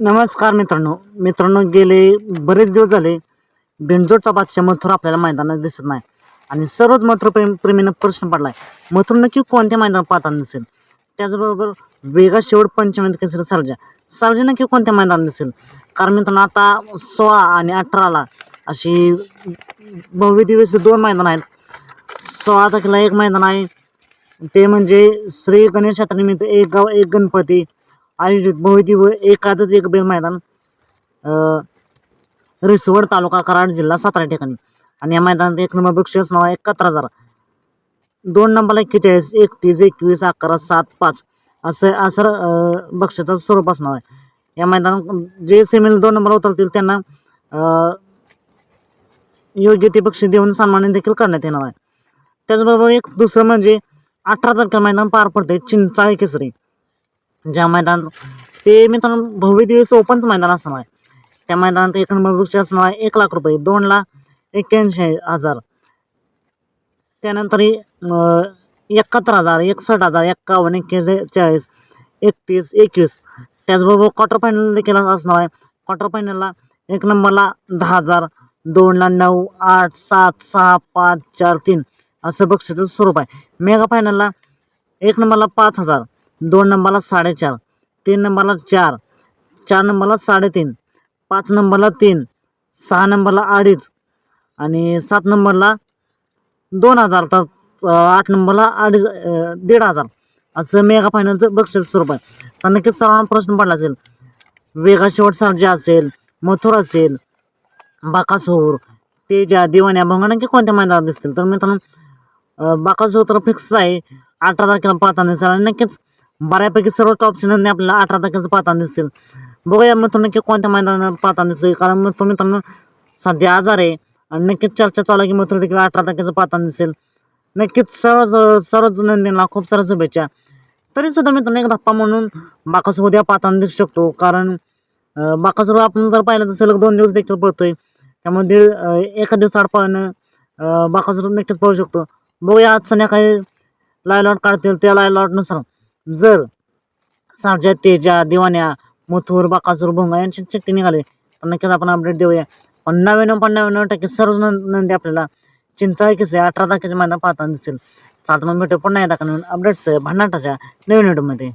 नमस्कार मित्रांनो. मित्रांनो गेले बरेच दिवस झाले बेंजोडचा बादशाह मथुर आपल्याला मैदानात दिसत नाही. आणि सर्वच मथुर प्रेम प्रेमीनं प्रश्न पडला आहे मथुर नक्की कोणत्या मैदानात पाहताना दिसेल? त्याचबरोबर वेगा शेवट पंचमेंत केसरी सर्जा सर्जा नक्की कोणत्या मैदानात दिसेल? कारण मित्रांनो आता सोळा आणि अठराला अशी भव्य दिवस दोन मैदान आहेत. सोळा तारखेला एक मैदान आहे. ते म्हणजे श्री गणेश यात्रेनिमित्त एक गाव एक गणपती आयोजित बहुदी व एकादत एक बेल मैदान रिसवड तालुका कराड जिल्हा सातारा ठिकाणी. आणि या मैदानात एक नंबर बक्षीस नाव आहे एकाहत्तर हजार दोन नंबरला एक्केचाळीस एकतीस एकवीस अकरा सात पाच असं असं बक्षीचं स्वरूप असणार आहे. या मैदानात जे सेमीला दोन नंबर उतरतील त्यांना योग्य ते बक्षीस देऊन सन्मानित देखील करण्यात येणार आहे. त्याचबरोबर एक दुसरं म्हणजे अठरा तारखेला मैदान पार पडते चिंचाळे केसरी. ज्या मैदान ते मित्रांनो भव्य दिवस ओपनचं मैदान असणार आहे. त्या मैदानात एक नंबर वृक्ष असणार आहे एक लाख रुपये दोन लाख एक्क्याऐंशी हजार. त्यानंतर एकाहत्तर हजार एकसष्ट हजार एक्कावन्न एक्केचाळीस एकतीस एकवीस. त्याचबरोबर क्वार्टर फायनल देखील असणार आहे. क्वार्टर फायनलला एक नंबरला दहा हजार दोनला नऊ आठ सात सहा पाच चार तीन. असं बक्षीचं स्वरूप आहे. मेगा फायनलला एक नंबरला पाच हजार. दोन नंबरला साडेचार तीन नंबरला चार चार नंबरला साडेतीन पाच नंबरला तीन सहा नंबरला अडीच आणि सात नंबरला दोन हजार तर आठ नंबरला अडीच दीड हजार. असं मेगा फायनलचं बक्षीस स्वरूप आहे. तर नक्कीच सर्वांना प्रश्न पडला असेल वेगा शेवट सर्जा असेल मथुर असेल बाकासोर तेजा दिवाण्या भोंगा नक्की कोणत्या मैदानात दिसतील? तर मित्रांनो बाकासोर तर फिक्स आहे. अठरा तारखेला पाहताना दिसेल आणि नक्कीच बऱ्यापैकी सर्व टॉप चॅनलने आपल्याला अठरा तारखेचं पाहताना दिसतील. बघूया मग तो नक्की कोणत्या मैदानात पाहताना दिसतील कारण मग मित्रांनो सध्या आजार आहे आणि नक्कीच चर्चा चालू आहे की मित्र देखील अठरा तारखेचं पाहताना दिसेल. नक्कीच सर्व सर्वच नंदींना खूप साऱ्या शुभेच्छा. तरीसुद्धा मित्रांनो एक धप्पा म्हणून बाकासूर उद्या पाहताना दिसू शकतो. कारण अं, बाकासूर आपण जर पाहिलं तर सलग दोन दिवस देखील पळतोय. त्यामुळे दीड एका दिवसाआड पळणं अं, बाकासूर नक्कीच पळू शकतो. बघूया आज संध्याकाळी लाय लॉट काढतील. त्या लायलॉटनुसार जर सारजा तेजा दिवाण्या मुथूर बाकासूर भोंगा यांची शक्ती निघाली तर नक्कीच आपण अपडेट देऊया. पण नव्याण्णव टक्के सर्व नंद नंदी आपल्याला चिंचाळी आहे अठरा तारखेच्या मैदान पाहताना दिसेल. चालतं मग भेटू पुन्हा एकदा का अपडेट्स भन्नाटाच्या नवीन व्हिडिओमध्ये